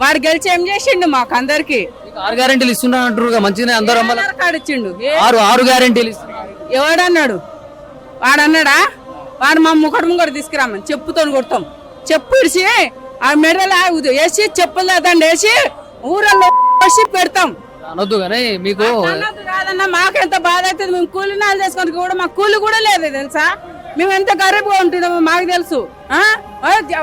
వాడు గెలిచి ఏం చేసిండు మాకు అందరికి ఆరు గ్యారెంటీలు ఇస్తున్నా అంటారు మంచిగానే అందరూ అమ్మాలి కార్డు ఇచ్చిండు? ఏ- ఆరు ఆరు గ్యారెంటీలు ఇస్తున్నారు. ఎవడన్నాడు? వాడన్నాడా? వాడు మా ముఖడు ముంగడు తీసుకురామని చెప్పుతో కొడతాం. చెప్పు ఇడిచి ఆ మెడల వేసి చెప్పులు దండ వేసి ఊరల్లో వేసి పెడతాం. అనొద్దు కానీ మీకు అన్నది కాదన్నా మాకెంత బాధ అవుతుంది? మేము కూలి నాలు చేసుకొని కూడా మాకు కూలి కూడా లేదు తెలుసా? మేము ఎంత గరీబ్గా ఉంటున్నామో? మాకు తెలుసు. ఆ?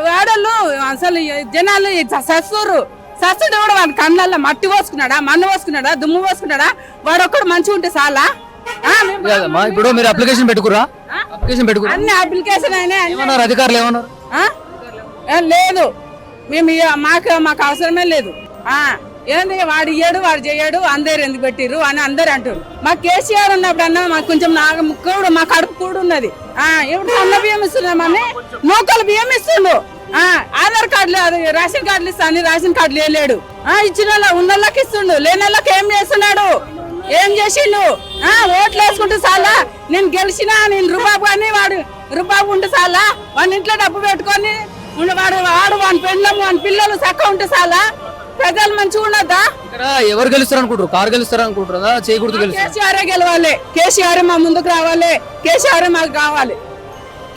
వాడళ్ళు అసలు జనాలు సస్తురు సస్తుడు కూడా వాడి కళ్ళల్లో మట్టి పోసుకున్నాడా మన్ను పోసుకున్నాడా దుమ్ము పోసుకున్నాడా? వాడు ఒక్కడు మంచిగా ఉంటే చాలా? ఇప్పుడు మీరు అప్లికేషన్ పెట్టుకురా అప్లికేషన్ పెట్టుకురా అన్ని అప్లికేషన్ అయినా అన్ని- ఏమన్నారు? అధికారులు ఏమన్నారు? ఆ? ఏ, లేదు. మేము మాకు మాకు అవసరమే లేదు. ఆ ఏంది వాడు ఇయ్యాడు వాడు చేయడు అందరు ఎందుకు పెట్టిర్రు అని అందరు అంటారు మా కేసీఆర్ ఉన్నప్పుడు అన్న మాకు కొంచెం నాకు కూడా మా కడుపు కూడా ఉన్నది. ఇప్పుడు సన్న బియ్యం ఇస్తున్నామని నూకలు బియ్యం ఇస్తుండు ఆ ఆధార్ కార్డులు అది రేషన్ కార్డులు ఇస్తాను రేషన్ కార్డులు లేడు ఆ ఇచ్చిన వాళ్ళ ఉన్న వాళ్ళకి ఇస్తుండు లేని వాళ్ళకి ఏం చేస్తున్నాడు? ఏం చేసిండు? ఆ ఓట్లు వేసుకుంటే చాలా. నేను గెలిచిన నేను రుబాబు అని వాడు రుబాబు ఉంటే చాలా. వాడి ఇంట్లో డబ్బు పెట్టుకొని వాడు వాడు వాని పెళ్ళము వాని పిల్లలు చక్క ఉంటే చాలా. ప్రజలు మంచిగా ఇక్కడ ఎవరు గెలుస్తారు అనుకుంటారు కారు గెలుస్తారు అనుకుంటారా చేయకూడదు గెలుస్తారు? కేసీఆర్ గెలవాలి. కేసీఆర్ మా ముందుకు రావాలి. కేసీఆర్ మాకు కావాలి.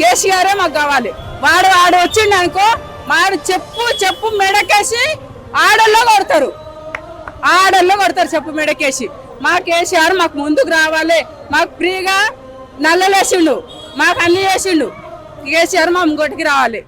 కేసీఆర్ మాకు కావాలి. వాడు వాడు వచ్చిండు అనుకో వాడు చెప్పు చెప్పు మెడకేసి ఆడల్లో కొడతారు. ఆడల్లో కొడతారు చెప్పు మెడకేసి. మా కేసీఆర్ మాకు ముందుకు రావాలి. మాకు ఫ్రీగా నల్లలేసిండు. మాకు అన్ని చేసిండు. కేసీఆర్ మా ముంగోటికి రావాలి.